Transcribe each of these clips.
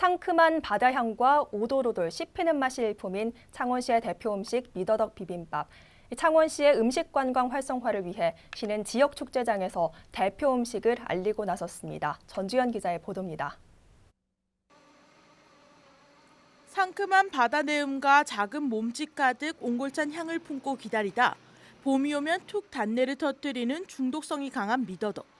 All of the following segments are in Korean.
상큼한 바다 향과 오돌오돌 씹히는 맛이 일품인 창원시의 대표 음식 미더덕 비빔밥. 창원시의 음식 관광 활성화를 위해 시는 지역 축제장에서 대표 음식을 알리고 나섰습니다. 전주현 기자의 보도입니다. 상큼한 바다 내음과 작은 몸짓 가득 옹골찬 향을 품고 기다리다 봄이 오면 툭 단내를 터뜨리는 중독성이 강한 미더덕.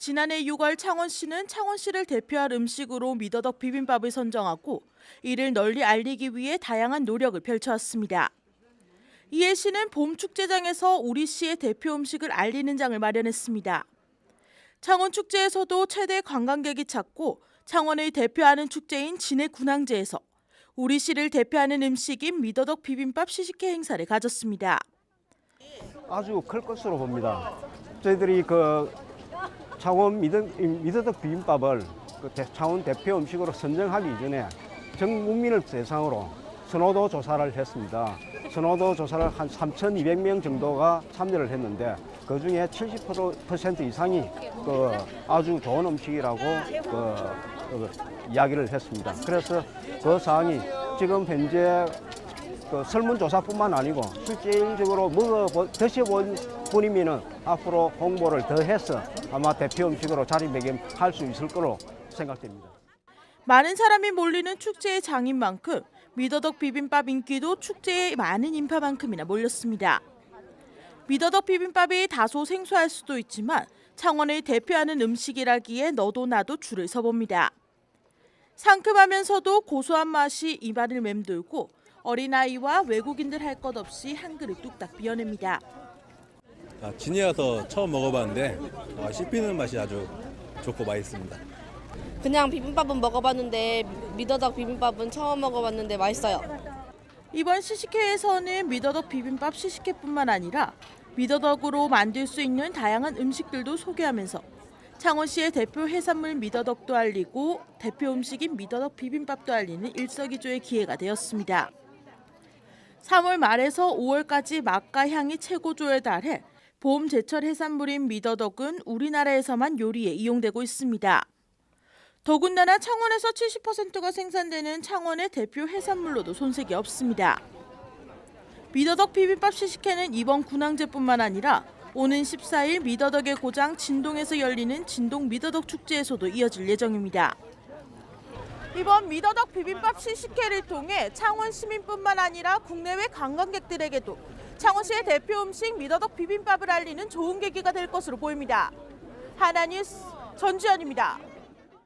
지난해 6월 창원시는 창원시를 대표할 음식으로 미더덕 비빔밥을 선정하고 이를 널리 알리기 위해 다양한 노력을 펼쳐왔습니다. 이에 시는 봄 축제장에서 우리 시의 대표 음식을 알리는 장을 마련했습니다. 창원 축제에서도 최대 관광객이 찾고 창원을 대표하는 축제인 진해 군항제에서 우리 시를 대표하는 음식인 미더덕 비빔밥 시식회 행사를 가졌습니다. 아주 클 것으로 봅니다. 저희들이 그 미더, 미더덕 비빔밥을 그 대- 창원 대표 음식으로 선정하기 이전에 전 국민을 대상으로 선호도 조사를 했습니다. 선호도 조사를 한 3,200명 정도가 참여를 했는데 그 중에 70% 이상이 그 아주 좋은 음식이라고 그, 그 이야기를 했습니다. 그래서 그 사항이 지금 현재 그 설문조사뿐만 아니고 실질적으로 먹어 드셔본 분이면은 앞으로 홍보를 더 해서 아마 대표 음식으로 자리매김할 수 있을 거로 생각됩니다. 많은 사람이 몰리는 축제의 장인 만큼 미더덕 비빔밥 인기도 축제의 많은 인파만큼이나 몰렸습니다. 미더덕 비빔밥이 다소 생소할 수도 있지만 창원을 대표하는 음식이라기에 너도 나도 줄을 서봅니다. 상큼하면서도 고소한 맛이 입안을 맴돌고 어린아이와 외국인들 할 것 없이 한 그릇 뚝딱 비워냅니다. 아, 진해 와서 처음 먹어봤는데 아, 씹히는 맛이 아주 좋고 맛있습니다. 그냥 비빔밥은 먹어봤는데 미더덕 비빔밥은 처음 먹어봤는데 맛있어요. 이번 시식회에서는 미더덕 비빔밥 시식회뿐만 아니라 미더덕으로 만들 수 있는 다양한 음식들도 소개하면서 창원시의 대표 해산물 미더덕도 알리고 대표 음식인 미더덕 비빔밥도 알리는 일석이조의 기회가 되었습니다. 3월 말에서 5월까지 맛과 향이 최고조에 달해 봄 제철 해산물인 미더덕은 우리나라에서만 요리에 이용되고 있습니다. 더군다나 창원에서 70%가 생산되는 창원의 대표 해산물로도 손색이 없습니다. 미더덕 비빔밥 시식회는 이번 군항제뿐만 아니라 오는 14일 미더덕의 고장 진동에서 열리는 진동 미더덕 축제에서도 이어질 예정입니다. 이번 미더덕 비빔밥 시식회를 통해 창원 시민뿐만 아니라 국내외 관광객들에게도 창원시의 대표 음식 미더덕 비빔밥을 알리는 좋은 계기가 될 것으로 보입니다. 하나뉴스 전주현입니다.